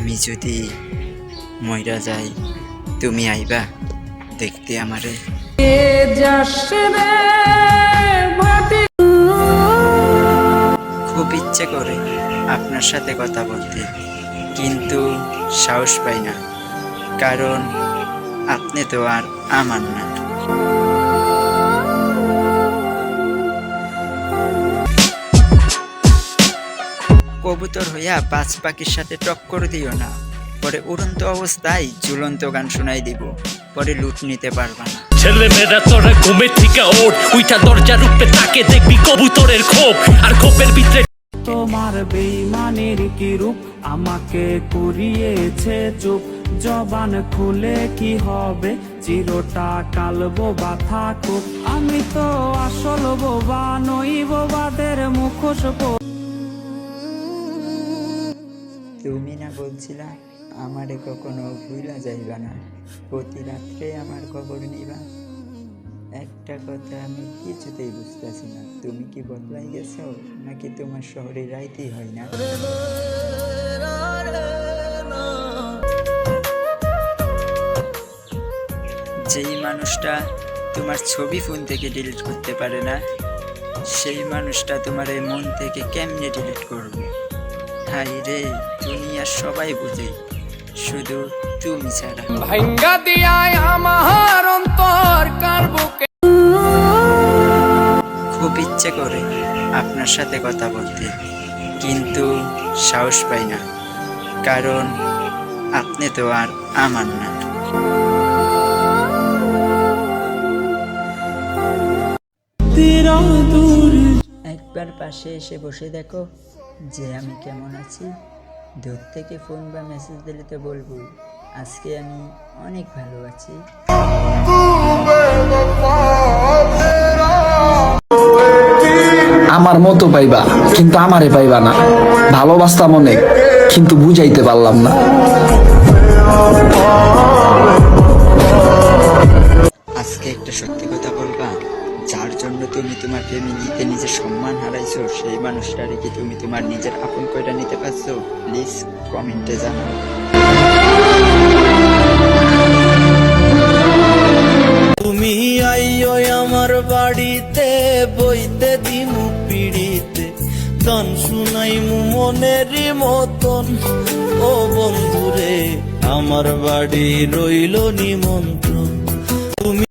আমি যদি মইরা যাই তুমি আইবা দেখতে আমারে। খুব ইচ্ছে করে আপনার সাথে কথা বলতে কিন্তু সাহস পাই না কারণ আপনি তো আর আমার না। কবুতর হইয়া পাঁচ পাখির সাথে টক্কর দিও না। পরে উড়ন্ত অবস্থায় ঝুলন্ত গান শোনাই দিব। পরে লুট নিতে পারবা না। ছেলে মেয়েরা তোরা ঘুমে থেকে ওঠ। উইটা দরজার উপরে তাকে দেখবি কবুতরের খোপ। আর খোপের ভিতরে তোমার বেইমানের কি রূপ? আমাকে করিয়েছে চুপ। জবান খুলে কি হবে? চিরটা কাল বোবা থাকুক আমি তো আসল বোবা নই বোবাদের মুখোশ পরে। তুমি না বলছিলা, আমারে কখনো ভুলা যাইবা না। প্রতি রাত্রে আমার খবর নিবা। একটা কথা আমি কিছুতেই বুঝতেছি না। তুমি কি বদলাই গেছো, নাকি তোমার শহরে রাইতেই হয় না? যেই মানুষটা তোমার ছবি ফোন থেকে ডিলিট করতে পারে না, সেই মানুষটা তোমার এই মন থেকে কেমনে ডিলিট করবে? হাই রে? দুনিয়ার সবাই বুঝে। শুধু তুমি ছাড়া। ভাঙ্গা দিয়ায় আমার অন্তর কার বুকে? খুব ইচ্ছে করে আপনার সাথে কথা বলতে কিন্তু সাহস পাই না। কারণ আপনি তো আর আমার না। একবার পাশে এসে বসে দেখো। যে আমি কেমন আছি? দূর থেকে ফোন বা মেসেজ দিলে তো বলব, আজকে আমি অনেক ভালো আছি। আমার মতো পাইবা, কিন্তু আমারে পাইবা না। ভালোবাসতাম অনেক, কিন্তু বুঝাইতে পারলাম না। তোমার ফ্যামিলিতে নিজের সম্মান হারাইছো, সেই মানুষটারে কি তুমি তোমার নিজের আপন কয়টা নিতে পারছ? প্লিজ কমেন্টে জানাও। তুমি আইও আমার বাড়িতে, বইতে দিমু পিড়িতে। গান শুনাইমু মনেরই মতন। ও বন্ধুরে, আমার বাড়ি রইল নিমন্ত্রণ।